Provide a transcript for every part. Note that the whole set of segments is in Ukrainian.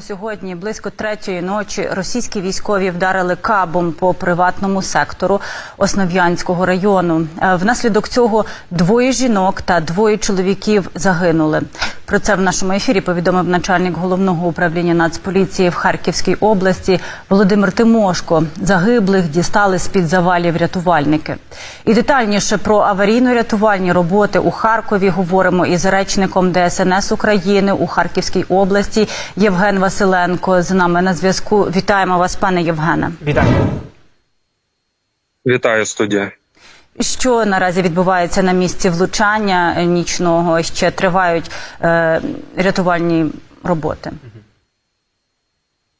Сьогодні близько третьої ночі російські військові вдарили кабом по приватному сектору Основ'янського району. Е, Внаслідок цього двоє жінок та двоє чоловіків загинули. Про це в нашому ефірі повідомив начальник головного управління Нацполіції в Харківській області Володимир Тимошко. Загиблих дістали з під завалів рятувальники. І детальніше про аварійно-рятувальні роботи у Харкові говоримо із речником ДСНС України у Харківській області Євген Василенко з нами на зв'язку. Вітаємо вас, пане Євгене. Вітаю. Вітаю студія. Що наразі відбувається на місці влучання нічного? Ще тривають е, рятувальні роботи.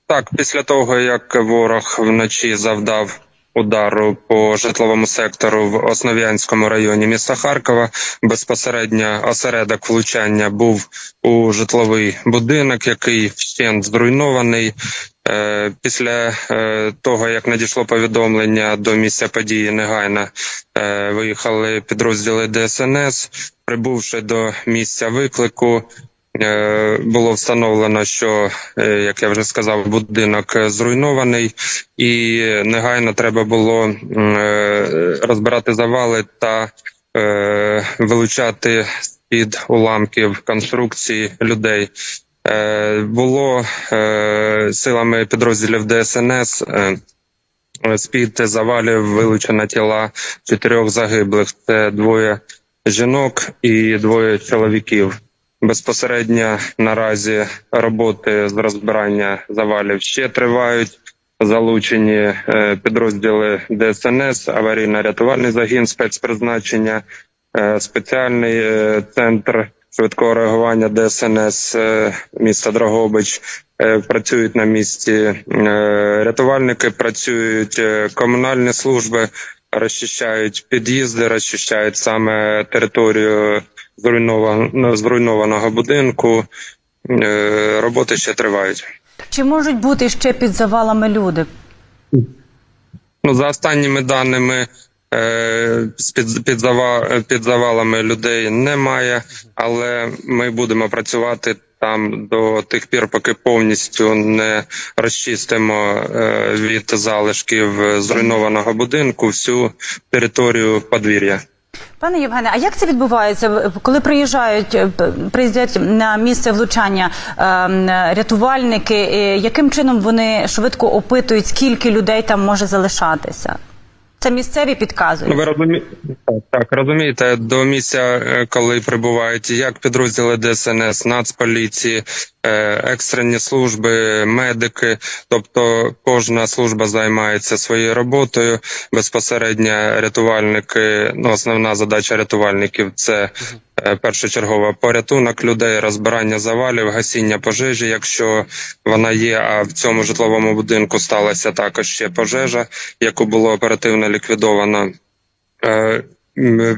Так, після того як ворог вночі завдав удару по житловому сектору в Основ'янському районі міста Харкова, безпосередньо осередок влучання був у житловий будинок, який вщент зруйнований. Е, Після е, того, як надійшло повідомлення до місця події, негайно е, виїхали підрозділи ДСНС. Прибувши до місця виклику, було встановлено, що е, як я вже сказав, будинок е, зруйнований, і негайно треба було е, розбирати завали та е, вилучати з-під уламків конструкції людей. Е, Було е, силами підрозділів ДСНС. е, з-під завалів вилучено тіла чотирьох загиблих. Це двоє жінок і двоє чоловіків. Безпосередньо наразі роботи з розбирання завалів ще тривають. Залучені е, підрозділи ДСНС, аварійно-рятувальний загін спецпризначення, е, спеціальний е, центр швидкого реагування ДСНС міста Дрогобич е, працюють на місці. Рятувальники працюють, комунальні служби розчищають під'їзди, розчищають саме територію зруйнованого, зруйнованого будинку. Е, Роботи ще тривають. Чи можуть бути ще під завалами люди? Ну, за останніми даними, е, під, під, зава, під завалами людей немає, але ми будемо працювати там до тих пір, поки повністю не розчистимо е, від залишків зруйнованого будинку всю територію подвір'я. Пане Євгене, а як це відбувається, коли приїжджають е, приїздять на місце влучання е, рятувальники? Яким чином вони швидко опитують, скільки людей там може залишатися? Це місцеві Ну, підказують. ви розумієте, так, розумієте, до місця, е, коли прибувають як підрозділи ДСНС, Нацполіції, е, екстрені служби, медики, тобто кожна служба займається своєю роботою. Безпосередньо рятувальники, ну основна задача рятувальників це першочергово порятунок людей, розбирання завалів, гасіння пожежі, якщо вона є. А в цьому житловому будинку сталася також ще пожежа, яку було оперативно ліквідовано. Е,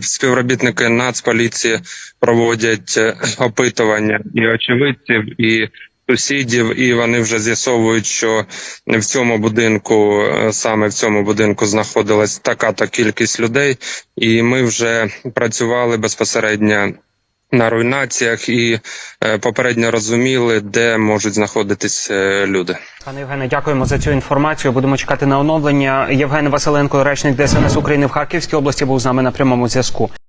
Співробітники Нацполіції проводять е, опитування і очевидців, і сусідів, і вони вже з'ясовують, що в цьому будинку, е, саме в цьому будинку, знаходилась така то кількість людей, і ми вже працювали безпосередньо. На руйнаціях і е, попередньо розуміли, де можуть знаходитись е, люди. Пане Євгене, дякуємо за цю інформацію. Будемо чекати на оновлення. Євген Василенко, речник ДСНС України в Харківській області, був з нами на прямому зв'язку.